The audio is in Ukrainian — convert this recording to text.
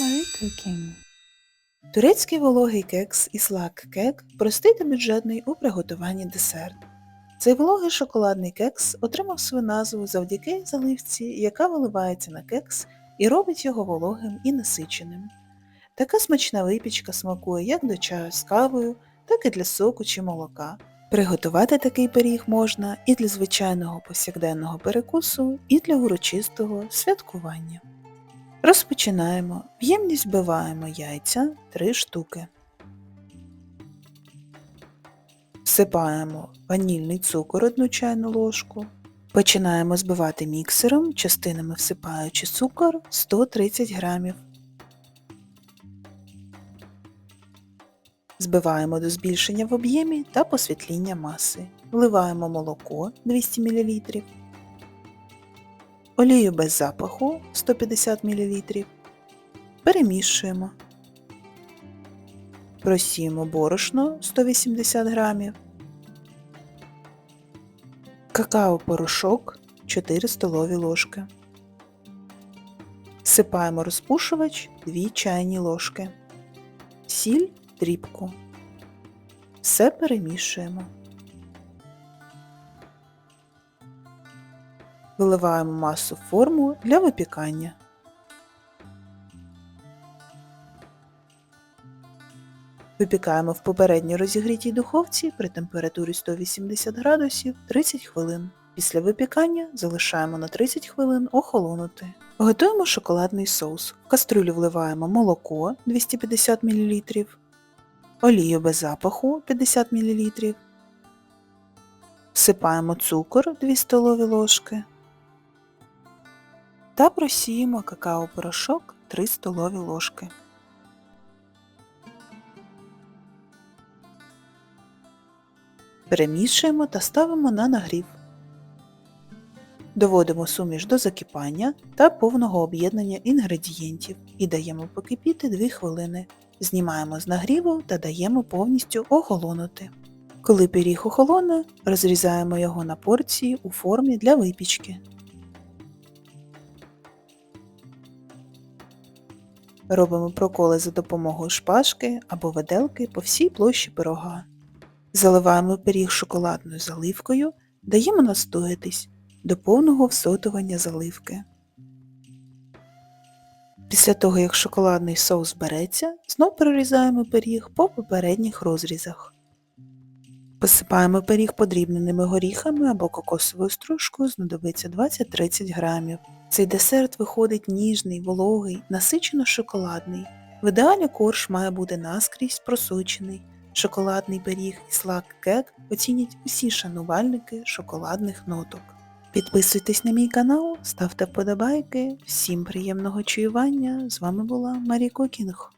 Marie Cooking Турецький вологий кекс і слак кек простий та бюджетний у приготуванні десерт. Цей вологий шоколадний кекс отримав свою назву завдяки заливці, яка виливається на кекс і робить його вологим і насиченим. Така смачна випічка смакує як до чаю з кавою, так і для соку чи молока. Приготувати такий пиріг можна і для звичайного повсякденного перекусу, і для урочистого святкування. Розпочинаємо. В ємність вбиваємо яйця 3 штуки. Всипаємо ванільний цукор 1 чайну ложку. Починаємо збивати міксером, частинами всипаючи цукор 130 грамів. Збиваємо до збільшення в об'ємі та посвітління маси. Вливаємо молоко 200 мл, олію без запаху 150 мл. Перемішуємо. Просіємо борошно 180 г. Какао-порошок 4 столові ложки. Всипаємо розпушувач 2 чайні ложки. Сіль дрібку. Все перемішуємо. Виливаємо масу в форму для випікання. Випікаємо в попередньо розігрітій духовці при температурі 180 градусів 30 хвилин. Після випікання залишаємо на 30 хвилин охолонути. Готуємо шоколадний соус. В кастрюлю вливаємо молоко 250 мл, олію без запаху 50 мл, всипаємо цукор 2 столові ложки та просіємо какао-порошок 3 столові ложки. Перемішуємо та ставимо на нагрів. Доводимо суміш до закипання та повного об'єднання інгредієнтів і даємо покипіти 2 хвилини. Знімаємо з нагріву та даємо повністю охолонути. Коли пиріг охолоне, розрізаємо його на порції у формі для випічки. Робимо проколи за допомогою шпажки або виделки по всій площі пирога. Заливаємо пиріг шоколадною заливкою, даємо настоятись до повного всотування заливки. Після того, як шоколадний соус збереться, знов перерізаємо пиріг по попередніх розрізах. Посипаємо пиріг подрібненими горіхами або кокосовою стружкою, знадобиться 20-30 грамів. Цей десерт виходить ніжний, вологий, насичено шоколадний. В ідеалі корж має бути наскрізь просочений. Шоколадний пиріг і слак кек оцінять усі шанувальники шоколадних ноток. Підписуйтесь на мій канал, ставте вподобайки. Всім приємного чуювання. З вами була Марі Кокінг.